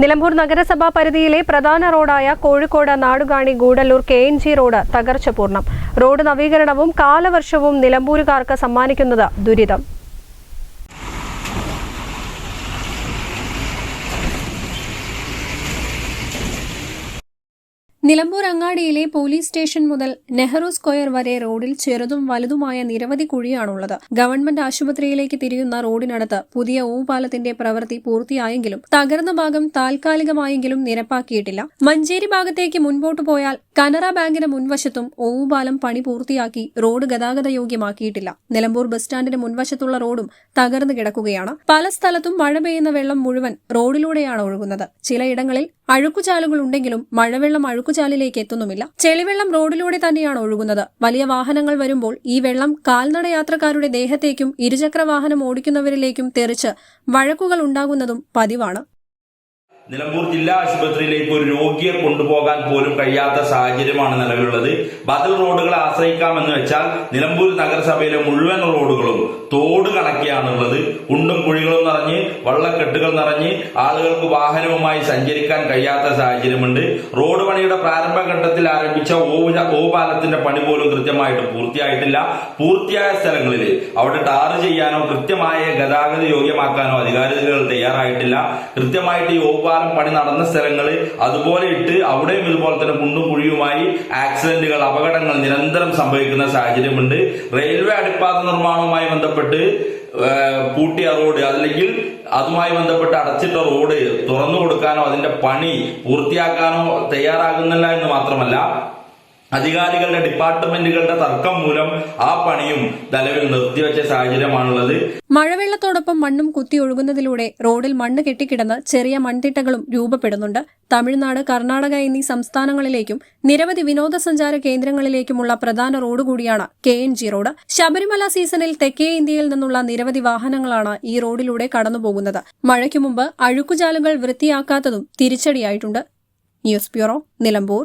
നിലമ്പൂർ നഗരസഭാ പരിധിയിലെ പ്രധാന റോഡായ Kozhikode Nadukani Gudalur K N G road തകർച്ച പൂർണം റോഡ് നവീകരണവും കാലവർഷവും നിലമ്പൂരുകാർക്ക് സമ്മാനിക്കുന്നത് ദുരിതം. നിലമ്പൂർ അങ്ങാടിയിലെ പോലീസ് സ്റ്റേഷൻ മുതൽ നെഹ്റു സ്ക്വയർ വരെ റോഡിൽ ചെറുതും വലുതുമായ നിരവധി കുഴിയാണുള്ളത്. ഗവൺമെന്റ് ആശുപത്രിയിലേക്ക് തിരിയുന്ന റോഡിനടുത്ത് പുതിയ ഊപാലത്തിന്റെ പ്രവൃത്തി പൂർത്തിയായെങ്കിലും തകർന്ന ഭാഗം താൽക്കാലികമായെങ്കിലും നിരപ്പാക്കിയിട്ടില്ല. മഞ്ചേരി ഭാഗത്തേക്ക് മുൻപോട്ട് പോയാൽ കനറ ബാങ്കിന് മുൻവശത്തും ഓവുപാലം പണി പൂർത്തിയാക്കി റോഡ് ഗതാഗത യോഗ്യമാക്കിയിട്ടില്ല. നിലമ്പൂർ ബസ് സ്റ്റാൻഡിന് മുൻവശത്തുള്ള റോഡും തകർന്നു കിടക്കുകയാണ്. പല സ്ഥലത്തും മഴ പെയ്യുന്ന വെള്ളം മുഴുവൻ റോഡിലൂടെയാണ് ഒഴുകുന്നത്. ചിലയിടങ്ങളിൽ അഴുക്കുചാലുകൾ ഉണ്ടെങ്കിലും മഴവെള്ളം അഴുക്കുചാലിലേക്ക് എത്തുന്നുമില്ല. ചെളിവെള്ളം റോഡിലൂടെ തന്നെയാണ് ഒഴുകുന്നത്. വലിയ വാഹനങ്ങൾ വരുമ്പോൾ ഈ വെള്ളം കാൽനട യാത്രക്കാരുടെ ദേഹത്തേക്കും ഇരുചക്ര വാഹനം ഓടിക്കുന്നവരിലേക്കും തെറിച്ച് വഴക്കുകൾ ഉണ്ടാകുന്നതും പതിവാണ്. നിലമ്പൂർ ജില്ലാ ആശുപത്രിയിലേക്ക് ഒരു രോഗിയെ കൊണ്ടുപോകാൻ പോലും കഴിയാത്ത സാഹചര്യമാണ് നിലവിലുള്ളത്. ബദൽ റോഡുകളെ ആശ്രയിക്കാമെന്ന് വെച്ചാൽ നിലമ്പൂർ നഗരസഭയിലെ മുഴുവൻ റോഡുകളും തോട് കണക്കിയാണുള്ളത് കുണ്ടും കുഴികളും നിറഞ്ഞ് വള്ളക്കെട്ടുകൾ നിറഞ്ഞ് ആളുകൾക്ക് വാഹനവുമായി സഞ്ചരിക്കാൻ കഴിയാത്ത സാഹചര്യമുണ്ട്. റോഡ് പണിയുടെ പ്രാരംഭഘട്ടത്തിൽ ആരംഭിച്ച ഓവുച- ഓവുപാലത്തിന്റെ പണി പോലും കൃത്യമായിട്ട് പൂർത്തിയായിട്ടില്ല. പൂർത്തിയായ സ്ഥലങ്ങളിൽ അവിടെ ടാർ ചെയ്യാനോ കൃത്യമായ ഗതാഗത യോഗ്യമാക്കാനോ അധികാരികൾ തയ്യാറായിട്ടില്ല. കൃത്യമായിട്ട് ഈ ഓപാലം പണി നടന്ന സ്ഥലങ്ങൾ അതുപോലെ ഇട്ട് അവിടെയും ഇതുപോലെ തന്നെ കുണ്ടും കുഴിയുമായി ആക്സിഡന്റുകൾ അപകടങ്ങൾ നിരന്തരം സംഭവിക്കുന്ന സാഹചര്യമുണ്ട്. റെയിൽവേ അടിപ്പാത നിർമ്മാണവുമായി ബന്ധപ്പെട്ട് ഏഹ്, പൂട്ടിയ റോഡ് അല്ലെങ്കിൽ അതുമായി ബന്ധപ്പെട്ട് അടച്ചിട്ട റോഡ് തുറന്നു കൊടുക്കാനോ അതിന്റെ പണി പൂർത്തിയാക്കാനോ തയ്യാറാകുന്നില്ല എന്ന് മാത്രമല്ല അധികാരികളുടെ ഡിപ്പാർട്ട്മെന്റുകളുടെ തർക്കം മൂലം ആ പണിയും നിലവിൽ നിർത്തിവെച്ച സാഹചര്യമാണുള്ളത്. മഴവെള്ളത്തോടൊപ്പം മണ്ണും കുത്തി ഒഴുകുന്നതിലൂടെ റോഡിൽ മണ്ണ് കെട്ടിക്കിടന്ന് ചെറിയ മൺതിട്ടകളും രൂപപ്പെടുന്നുണ്ട്. തമിഴ്നാട് കർണാടക എന്നീ സംസ്ഥാനങ്ങളിലേക്കും നിരവധി വിനോദസഞ്ചാര കേന്ദ്രങ്ങളിലേക്കുമുള്ള പ്രധാന റോഡ് കൂടിയാണ് K N G road. Sabarimala സീസണിൽ തെക്കേ ഇന്ത്യയിൽ നിന്നുള്ള നിരവധി വാഹനങ്ങളാണ് ഈ റോഡിലൂടെ കടന്നുപോകുന്നത്. മഴയ്ക്കു മുമ്പ് അഴുക്കുചാലുകൾ വൃത്തിയാക്കാത്തതും തിരിച്ചടിയായിട്ടുണ്ട്. News bureau Nilambur.